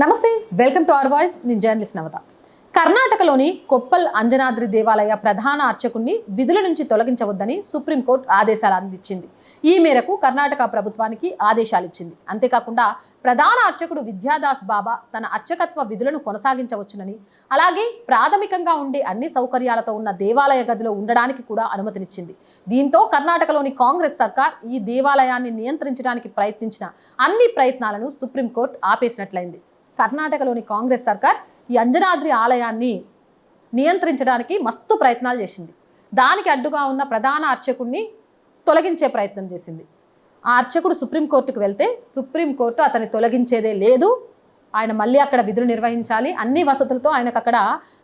నమస్తే welcome to our voice. నేను journalist Navatha. కర్ణాటకలోని కొప్పల్ అంజనాద్రి దేవాలయ ప్రధాన అర్చకుణ్ణి విధుల నుంచి తొలగించవద్దని సుప్రీంకోర్టు ఆదేశాలు అందించింది. ఈ మేరకు కర్ణాటక ప్రభుత్వానికి ఆదేశాలు ఇచ్చింది. అంతేకాకుండా ప్రధాన అర్చకుడు విద్యాదాస్ బాబా తన అర్చకత్వ విధులను కొనసాగించవచ్చునని అలాగే ప్రాథమికంగా ఉండే అన్ని సౌకర్యాలతో ఉన్న దేవాలయ గదిలో ఉండడానికి కూడా అనుమతినిచ్చింది. దీంతో కర్ణాటకలోని కాంగ్రెస్ సర్కార్ ఈ దేవాలయాన్ని నియంత్రించడానికి ప్రయత్నించిన అన్ని ప్రయత్నాలను సుప్రీంకోర్టు ఆపేసినట్లయింది. కర్ణాటకలోని కాంగ్రెస్ సర్కార్ ఈ అంజనాద్రి ఆలయాన్ని నియంత్రించడానికి మస్తు ప్రయత్నాలు చేసింది. దానికి అడ్డుగా ఉన్న ప్రధాన అర్చకుడిని తొలగించే ప్రయత్నం చేసింది. ఆ అర్చకుడు సుప్రీంకోర్టుకు వెళ్తే సుప్రీంకోర్టు అతన్ని తొలగించేదే లేదు. ఆయన మళ్ళీ అక్కడ విధులు నిర్వహించాలి. అన్ని వసతులతో ఆయనకు అక్కడ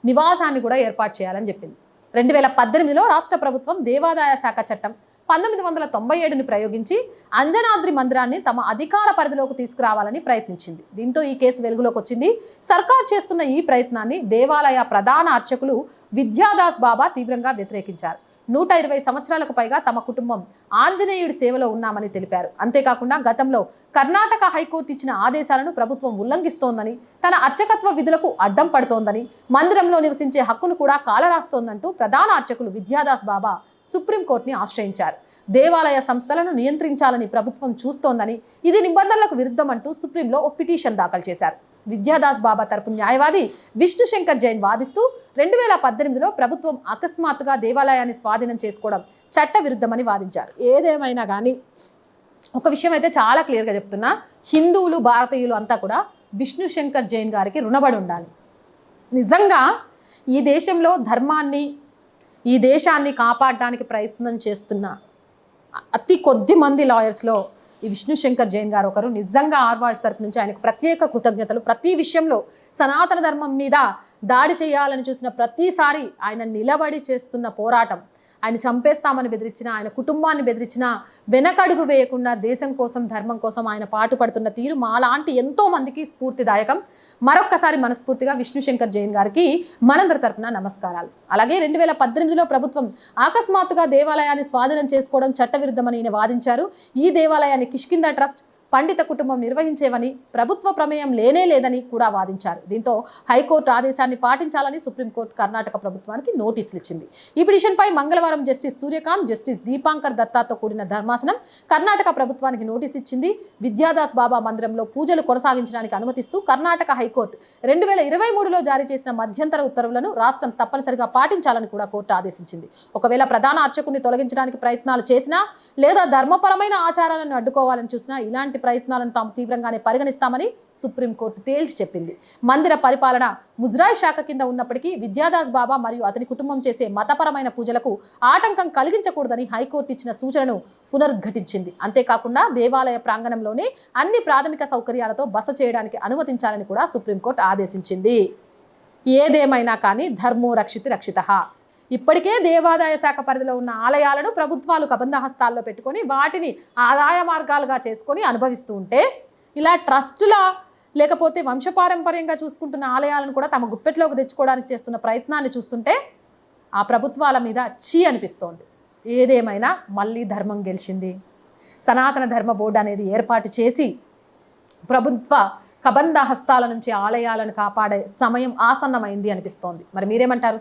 నివాసాన్ని కూడా ఏర్పాటు చేయాలని చెప్పింది. రెండు వేల పద్దెనిమిదిలో రాష్ట్ర ప్రభుత్వం దేవాదాయ శాఖ చట్టం పంతొమ్మిది వందల తొంభై ఏడుని ప్రయోగించి అంజనాద్రి మందిరాన్ని తమ అధికార పరిధిలోకి తీసుకురావాలని ప్రయత్నించింది. దీంతో ఈ కేసు వెలుగులోకి వచ్చింది. సర్కార్ చేస్తున్న ఈ ప్రయత్నాన్ని దేవాలయ ప్రధాన అర్చకులు విద్యాదాస్ బాబా తీవ్రంగా వ్యతిరేకించారు. నూట ఇరవై సంవత్సరాలకు పైగా తమ కుటుంబం ఆంజనేయుడి సేవలో ఉన్నామని తెలిపారు. అంతేకాకుండా గతంలో కర్ణాటక హైకోర్టు ఇచ్చిన ఆదేశాలను ప్రభుత్వం ఉల్లంఘిస్తోందని తన అర్చకత్వ విధులకు అడ్డం పడుతోందని మందిరంలో నివసించే హక్కును కూడా కాలరాస్తోందంటూ ప్రధాన అర్చకులు విద్యాదాస్ బాబా సుప్రీంకోర్టుని ఆశ్రయించారు. దేవాలయ సంస్థలను నియంత్రించాలని ప్రభుత్వం చూస్తోందని ఇది నిబంధనలకు విరుద్ధమంటూ సుప్రీంలో ఓ పిటిషన్ దాఖలు చేశారు. విద్యాదాస్ బాబా తరపు న్యాయవాది విష్ణు శంకర్ జైన్ వాదిస్తూ రెండు వేల పద్దెనిమిదిలో ప్రభుత్వం అకస్మాత్తుగా దేవాలయాన్ని స్వాధీనం చేసుకోవడం చట్ట విరుద్ధమని వాదించారు. ఏదేమైనా కానీ ఒక విషయం అయితే చాలా క్లియర్గా చెప్తున్నా. హిందువులు భారతీయులు అంతా కూడా విష్ణు శంకర్ జైన్ గారికి రుణపడి ఉండాలి. నిజంగా ఈ దేశంలో ధర్మాన్ని ఈ దేశాన్ని కాపాడడానికి ప్రయత్నం చేస్తున్న అతి కొద్ది మంది లాయర్స్లో ఈ విష్ణు శంకర్ జైన్ గారు ఒకరు నిజంగా ఆర్వాయిస్ తరపు నుంచి ఆయనకు ప్రత్యేక కృతజ్ఞతలు. ప్రతి విషయంలో సనాతన ధర్మం మీద దాడి చేయాలని చూసిన ప్రతిసారి ఆయన నిలబడి చేస్తున్న పోరాటం ఆయన చంపేస్తామని బెదిరించిన ఆయన కుటుంబాన్ని బెదిరించిన వెనకడుగు వేయకుండా దేశం కోసం ధర్మం కోసం ఆయన పాటుపడుతున్న తీరు మాలాంటి ఎంతో మందికి స్ఫూర్తిదాయకం. మరొక్కసారి మనస్ఫూర్తిగా విష్ణు శంకర్ జైన్ గారికి మనందరి తరపున నమస్కారాలు. అలాగే రెండు వేల పద్దెనిమిదిలో ప్రభుత్వం అకస్మాత్తుగా దేవాలయాన్ని స్వాధీనం చేసుకోవడం చట్టవిరుద్ధమని ఈయన వాదించారు. ఈ దేవాలయాన్ని కిష్కింద ట్రస్ట్ పండిత కుటుంబం నిర్వహించేవని ప్రభుత్వ ప్రమేయం లేనే లేదని కూడా వాదించారు. దీంతో హైకోర్టు ఆదేశాన్ని పాటించాలని సుప్రీంకోర్టు కర్ణాటక ప్రభుత్వానికి నోటీసులు ఇచ్చింది. ఈ పిటిషన్పై మంగళవారం జస్టిస్ సూర్యకాంత్ జస్టిస్ దీపాంకర్ దత్తాతో కూడిన ధర్మాసనం కర్ణాటక ప్రభుత్వానికి నోటీస్ ఇచ్చింది. విద్యాదాస్ బాబా మందిరంలో పూజలు కొనసాగించడానికి అనుమతిస్తూ కర్ణాటక హైకోర్టు రెండు వేల ఇరవై మూడులో జారీ చేసిన మధ్యంతర ఉత్తర్వులను రాష్ట్రం తప్పనిసరిగా పాటించాలని కూడా కోర్టు ఆదేశించింది. ఒకవేళ ప్రధాన అర్చకుడిని తొలగించడానికి ప్రయత్నాలు చేసినా లేదా ధర్మపరమైన ఆచారాలను అడ్డుకోవాలని చూసినా ఇలాంటి ప్రయత్నాలను తాము తీవ్రంగానే పరిగణిస్తామని సుప్రీంకోర్టు తేల్చి చెప్పింది. మందిర పరిపాలన ముజ్రాయి శాఖ కింద ఉన్నప్పటికీ విద్యాదాస్ బాబా మరియు అతని కుటుంబం చేసే మతపరమైన పూజలకు ఆటంకం కలిగించకూడదని హైకోర్టు ఇచ్చిన సూచనను పునరుద్ఘటించింది. అంతేకాకుండా దేవాలయ ప్రాంగణంలోనే అన్ని ప్రాథమిక సౌకర్యాలతో బస చేయడానికి అనుమతించాలని కూడా సుప్రీంకోర్టు ఆదేశించింది. ఏదేమైనా కానీ ధర్మో రక్షితి రక్షిత. ఇప్పటికే దేవాదాయ శాఖ పరిధిలో ఉన్న ఆలయాలను ప్రభుత్వాలు కబంధ హస్తాల్లో పెట్టుకొని వాటిని ఆదాయ మార్గాలుగా చేసుకొని అనుభవిస్తూ ఉంటే ఇలా ట్రస్టుల లేకపోతే వంశపారంపర్యంగా చూసుకుంటున్న ఆలయాలను కూడా తమ గుప్పెట్లోకి తెచ్చుకోవడానికి చేస్తున్న ప్రయత్నాన్ని చూస్తుంటే ఆ ప్రభుత్వాల మీద చీ అనిపిస్తోంది. ఏదేమైనా మళ్ళీ ధర్మం గెలిచింది. సనాతన ధర్మ బోర్డు అనేది ఏర్పాటు చేసి ప్రభుత్వ కబంధ హస్తాల నుంచి ఆలయాలను కాపాడే సమయం ఆసన్నమైంది అనిపిస్తోంది. మరి మీరేమంటారు?